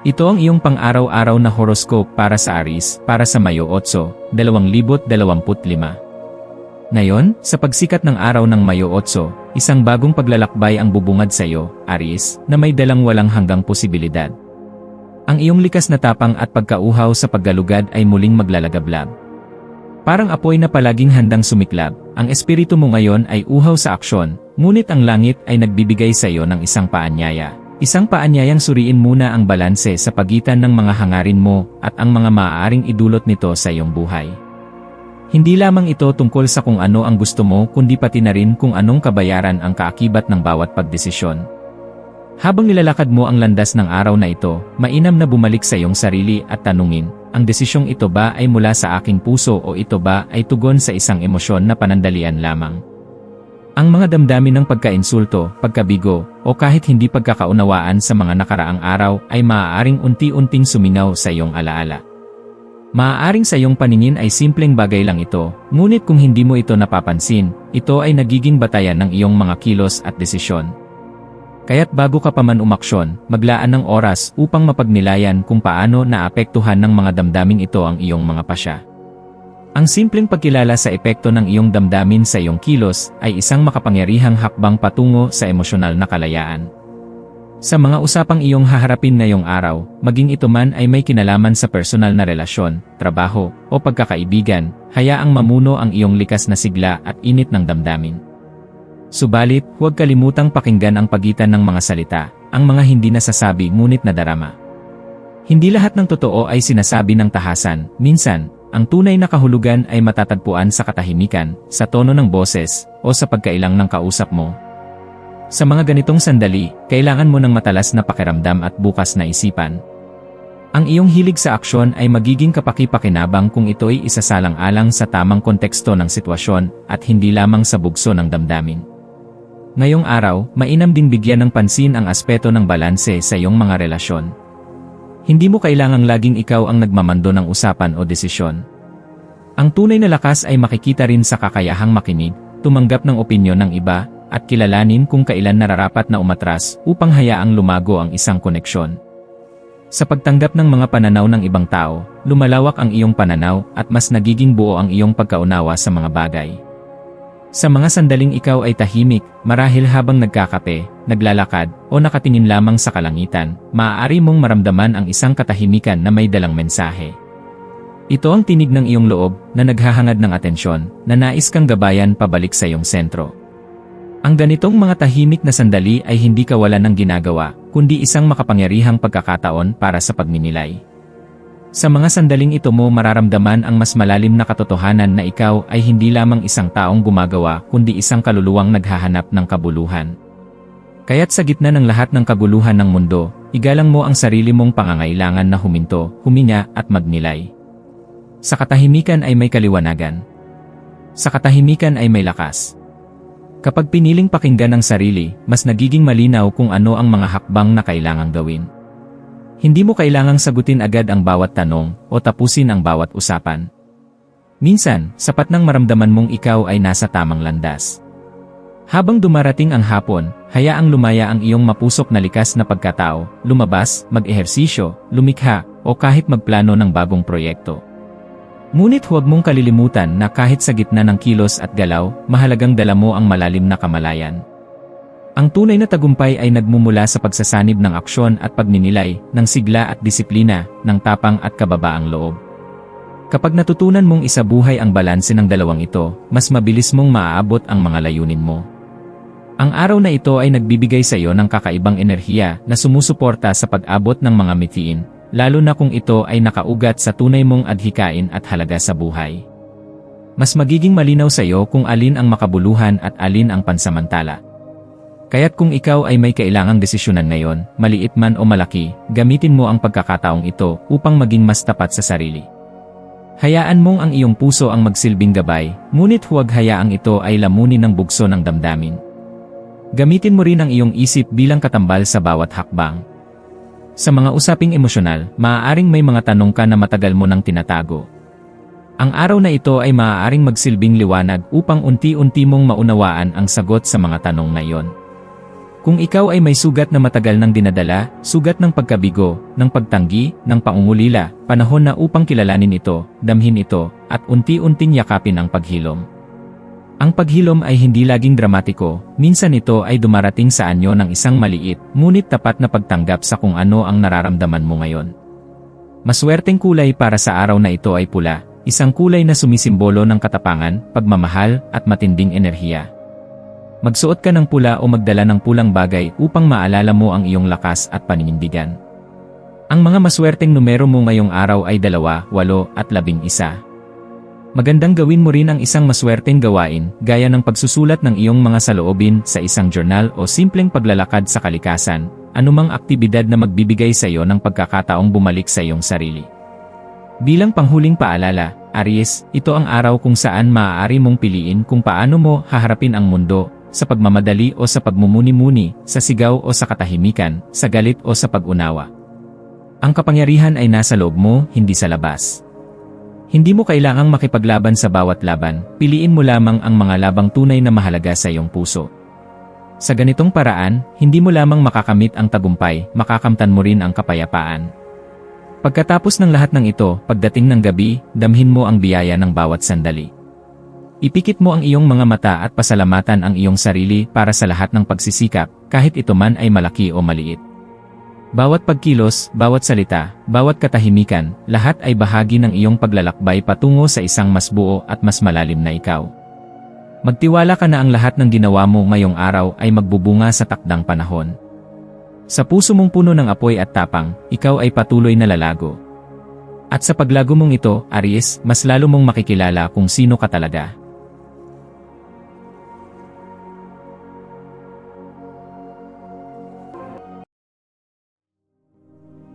Ito ang iyong pang-araw-araw na horoscope para sa Aris, para sa Mayo 8, 2025. Ngayon, sa pagsikat ng araw ng Mayo 8, isang bagong paglalakbay ang bubungad sa iyo, Aris, na may dalang walang hanggang posibilidad. Ang iyong likas na tapang at pagkauhaw sa paggalugad ay muling maglalagablab. Parang apoy na palaging handang sumiklab, ang espiritu mo ngayon ay uhaw sa aksyon, ngunit ang langit ay nagbibigay sa iyo ng isang paanyaya. Isang paanyayang suriin muna ang balanse sa pagitan ng mga hangarin mo at ang mga maaaring idulot nito sa iyong buhay. Hindi lamang ito tungkol sa kung ano ang gusto mo kundi pati na rin kung anong kabayaran ang kaakibat ng bawat pagdesisyon. Habang nilalakad mo ang landas ng araw na ito, mainam na bumalik sa iyong sarili at tanungin, ang desisyong ito ba ay mula sa aking puso o ito ba ay tugon sa isang emosyon na panandalian lamang? Ang mga damdamin ng pagkainsulto, pagkabigo, o kahit hindi pagkakaunawaan sa mga nakaraang araw ay maaaring unti-unting sumingaw sa iyong alaala. Maaaring sa iyong paningin ay simpleng bagay lang ito, ngunit kung hindi mo ito napapansin, ito ay nagiging batayan ng iyong mga kilos at desisyon. Kaya't bago ka pa man umaksyon, maglaan ng oras upang mapagnilayan kung paano naapektuhan ng mga damdaming ito ang iyong mga pasya. Ang simpleng pagkilala sa epekto ng iyong damdamin sa iyong kilos ay isang makapangyarihang hakbang patungo sa emosyonal na kalayaan. Sa mga usapang iyong haharapin na iyong araw, maging ito man ay may kinalaman sa personal na relasyon, trabaho, o pagkakaibigan, hayaang mamuno ang iyong likas na sigla at init ng damdamin. Subalit, huwag kalimutang pakinggan ang pagitan ng mga salita, ang mga hindi nasasabi ngunit nadarama. Hindi lahat ng totoo ay sinasabi ng tahasan, minsan, ang tunay na kahulugan ay matatagpuan sa katahimikan, sa tono ng boses, o sa pagkailang ng kausap mo. Sa mga ganitong sandali, kailangan mo ng matalas na pakiramdam at bukas na isipan. Ang iyong hilig sa aksyon ay magiging kapaki-pakinabang kung ito'y isasalang-alang sa tamang konteksto ng sitwasyon at hindi lamang sa bugso ng damdamin. Ngayong araw, mainam din bigyan ng pansin ang aspeto ng balanse sa iyong mga relasyon. Hindi mo kailangang laging ikaw ang nagmamando ng usapan o desisyon. Ang tunay na lakas ay makikita rin sa kakayahang makinig, tumanggap ng opinyon ng iba, at kilalanin kung kailan nararapat na umatras upang hayaang lumago ang isang koneksyon. Sa pagtanggap ng mga pananaw ng ibang tao, lumalawak ang iyong pananaw at mas nagiging buo ang iyong pagkaunawa sa mga bagay. Sa mga sandaling ikaw ay tahimik, marahil habang nagkakape, naglalakad, o nakatingin lamang sa kalangitan, maaari mong maramdaman ang isang katahimikan na may dalang mensahe. Ito ang tinig ng iyong loob na naghahangad ng atensyon, na nais kang gabayan pabalik sa iyong sentro. Ang ganitong mga tahimik na sandali ay hindi kawalan ng ginagawa, kundi isang makapangyarihang pagkakataon para sa pagninilay. Sa mga sandaling ito mo mararamdaman ang mas malalim na katotohanan na ikaw ay hindi lamang isang taong gumagawa kundi isang kaluluwang naghahanap ng kabuluhan. Kaya't sa gitna ng lahat ng kaguluhan ng mundo, igalang mo ang sarili mong pangangailangan na huminto, huminya at magnilay. Sa katahimikan ay may kaliwanagan. Sa katahimikan ay may lakas. Kapag piniling pakinggan ang sarili, mas nagiging malinaw kung ano ang mga hakbang na kailangang gawin. Hindi mo kailangang sagutin agad ang bawat tanong o tapusin ang bawat usapan. Minsan, sapat nang maramdaman mong ikaw ay nasa tamang landas. Habang dumarating ang hapon, hayaang lumaya ang iyong mapusok na likas na pagkatao, lumabas, mag-ehersisyo, lumikha, o kahit magplano ng bagong proyekto. Ngunit huwag mong kalilimutan na kahit sa gitna ng kilos at galaw, mahalagang dala mo ang malalim na kamalayan. Ang tunay na tagumpay ay nagmumula sa pagsasanib ng aksyon at pagninilay, ng sigla at disiplina, ng tapang at kababaang loob. Kapag natutunan mong isabuhay ang balanse ng dalawang ito, mas mabilis mong maaabot ang mga layunin mo. Ang araw na ito ay nagbibigay sa iyo ng kakaibang enerhiya na sumusuporta sa pag-abot ng mga mitiin, lalo na kung ito ay nakaugat sa tunay mong adhikain at halaga sa buhay. Mas magiging malinaw sa iyo kung alin ang makabuluhan at alin ang pansamantala. Kaya't kung ikaw ay may kailangang desisyonan ngayon, maliit man o malaki, gamitin mo ang pagkakataong ito upang maging mas tapat sa sarili. Hayaan mong ang iyong puso ang magsilbing gabay, ngunit huwag hayaang ito ay lamunin ng bugso ng damdamin. Gamitin mo rin ang iyong isip bilang katambal sa bawat hakbang. Sa mga usaping emosyonal, maaaring may mga tanong ka na matagal mo nang tinatago. Ang araw na ito ay maaaring magsilbing liwanag upang unti-unti mong maunawaan ang sagot sa mga tanong na iyon. Kung ikaw ay may sugat na matagal nang dinadala, sugat ng pagkabigo, ng pagtanggi, ng pangungulila, panahon na upang kilalanin ito, damhin ito, at unti-unting yakapin ang paghilom. Ang paghilom ay hindi laging dramatiko, minsan ito ay dumarating sa anyo ng isang maliit, ngunit tapat na pagtanggap sa kung ano ang nararamdaman mo ngayon. Maswerteng kulay para sa araw na ito ay pula, isang kulay na sumisimbolo ng katapangan, pagmamahal, at matinding enerhiya. Magsuot ka ng pula o magdala ng pulang bagay upang maalala mo ang iyong lakas at paninindigan. Ang mga maswerteng numero mo ngayong araw ay dalawa, walo, at labing isa. Magandang gawin mo rin ang isang maswerteng gawain, gaya ng pagsusulat ng iyong mga saloobin sa isang journal o simpleng paglalakad sa kalikasan, anumang aktibidad na magbibigay sa iyo ng pagkakataong bumalik sa iyong sarili. Bilang panghuling paalala, Aries, ito ang araw kung saan maaari mong piliin kung paano mo haharapin ang mundo, sa pagmamadali o sa pagmumuni-muni, sa sigaw o sa katahimikan, sa galit o sa pag-unawa. Ang kapangyarihan ay nasa loob mo, hindi sa labas. Hindi mo kailangang makipaglaban sa bawat laban, piliin mo lamang ang mga labang tunay na mahalaga sa iyong puso. Sa ganitong paraan, hindi mo lamang makakamit ang tagumpay, makakamtan mo rin ang kapayapaan. Pagkatapos ng lahat ng ito, pagdating ng gabi, damhin mo ang biyaya ng bawat sandali. Ipikit mo ang iyong mga mata at pasalamatan ang iyong sarili para sa lahat ng pagsisikap, kahit ito man ay malaki o maliit. Bawat pagkilos, bawat salita, bawat katahimikan, lahat ay bahagi ng iyong paglalakbay patungo sa isang mas buo at mas malalim na ikaw. Magtiwala ka na ang lahat ng ginawa mo ngayong araw ay magbubunga sa takdang panahon. Sa puso mong puno ng apoy at tapang, ikaw ay patuloy na lalago. At sa paglago mong ito, Aries, mas lalo mong makikilala kung sino ka talaga.